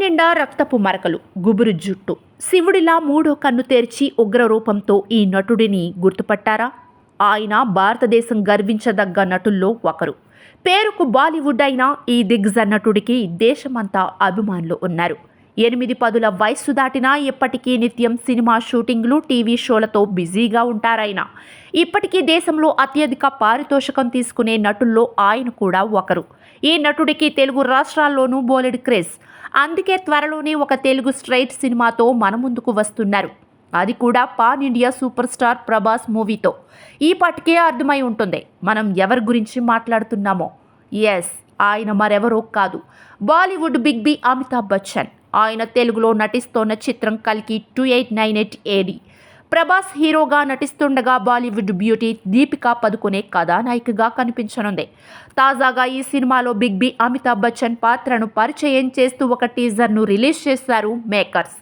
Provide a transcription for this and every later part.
నిండా రక్తపు మరకలు గుబురు జుట్టు. శివుడిలా మూడో కన్ను తెరిచి ఉగ్ర రూపంతో ఈ నటుడిని గుర్తుపట్టారా? ఆయన భారతదేశం గర్వించదగ్గ నటుల్లో ఒకరు. పేరుకు బాలీవుడ్ అయిన ఈ దిగ్గజ నటుడికి దేశమంతా అభిమానులు ఉన్నారు. ఎనిమిది పదుల వయస్సు దాటినా ఇప్పటికీ నిత్యం సినిమా షూటింగ్లు టీవీ షోలతో బిజీగా ఉంటారాయన. ఇప్పటికీ దేశంలో అత్యధిక పారితోషికం తీసుకునే నటుల్లో ఆయన కూడా ఒకరు. ఈ నటుడికి తెలుగు రాష్ట్రాల్లోనూ బోలెడ్ క్రేజ్ అందుకే త్వరలోనే ఒక తెలుగు స్ట్రైట్ సినిమాతో మన ముందుకు వస్తున్నారు. అది కూడా pan India super star Prabhas మూవీతో. ఈ పాటికే అర్థమై ఉంటుంది మనం ఎవరి గురించి మాట్లాడుతున్నామో. ఎస్ ఆయన మరెవరో కాదు. Bollywood big B Amitabh Bachchan. ఆయన తెలుగులో నటిస్తోన్న చిత్రం కలికి two eight nine eight AD. Prabhas హీరోగా నటిస్తుండగా బాలీవుడ్ బ్యూటీ దీపికా పదుకునే కథానాయికగా కనిపించనుంది. తాజాగా ఈ సినిమాలో బిగ్ బి అమితాబ్ బచ్చన్ పాత్రను పరిచయం చేస్తూ ఒక టీజర్ను రిలీజ్ చేశారు మేకర్స్.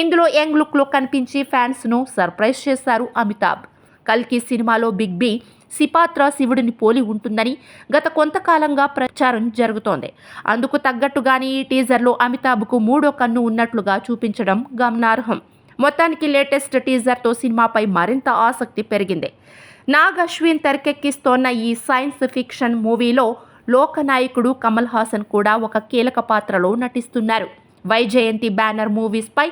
ఇందులో యంగ్ లుక్లో కనిపించి ఫ్యాన్స్ను సర్ప్రైజ్ చేశారు అమితాబ్. కల్కి సినిమాలో బిగ్ బి సిపాత్ర శివుడిని పోలి ఉంటుందని గత కొంతకాలంగా ప్రచారం జరుగుతోంది. అందుకు తగ్గట్టుగానే ఈ టీజర్లో అమితాబ్కు మూడో కన్ను ఉన్నట్లుగా చూపించడం గమనార్హం. మొత్తానికి లేటెస్ట్ టీజర్తో సినిమాపై మరింత ఆసక్తి పెరిగింది. నాగ్ అశ్విన్ తెరకెక్కిస్తోన్న ఈ సైన్స్ ఫిక్షన్ మూవీలో లోకనాయకుడు కమల్ హాసన్ కూడా ఒక కీలక పాత్రలో నటిస్తున్నారు. వైజయంతి బ్యానర్ మూవీస్పై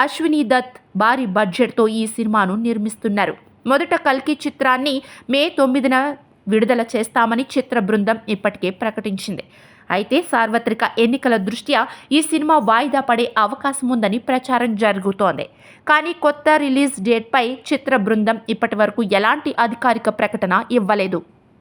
అశ్విని దత్ భారీ బడ్జెట్తో ఈ సినిమాను నిర్మిస్తున్నారు. మొదట కల్కి చిత్రాన్ని మే తొమ్మిదిన విడుదల చేస్తామని చిత్ర బృందం ఇప్పటికే ప్రకటించింది. అయితే సార్వత్రిక ఎన్నికల దృష్ట్యా ఈ సినిమా వాయిదా పడే అవకాశం ఉందని ప్రచారం జరుగుతోంది. కానీ కొత్త రిలీజ్ డేట్పై చిత్ర బృందం ఇప్పటి వరకు ఎలాంటి అధికారిక ప్రకటన ఇవ్వలేదు.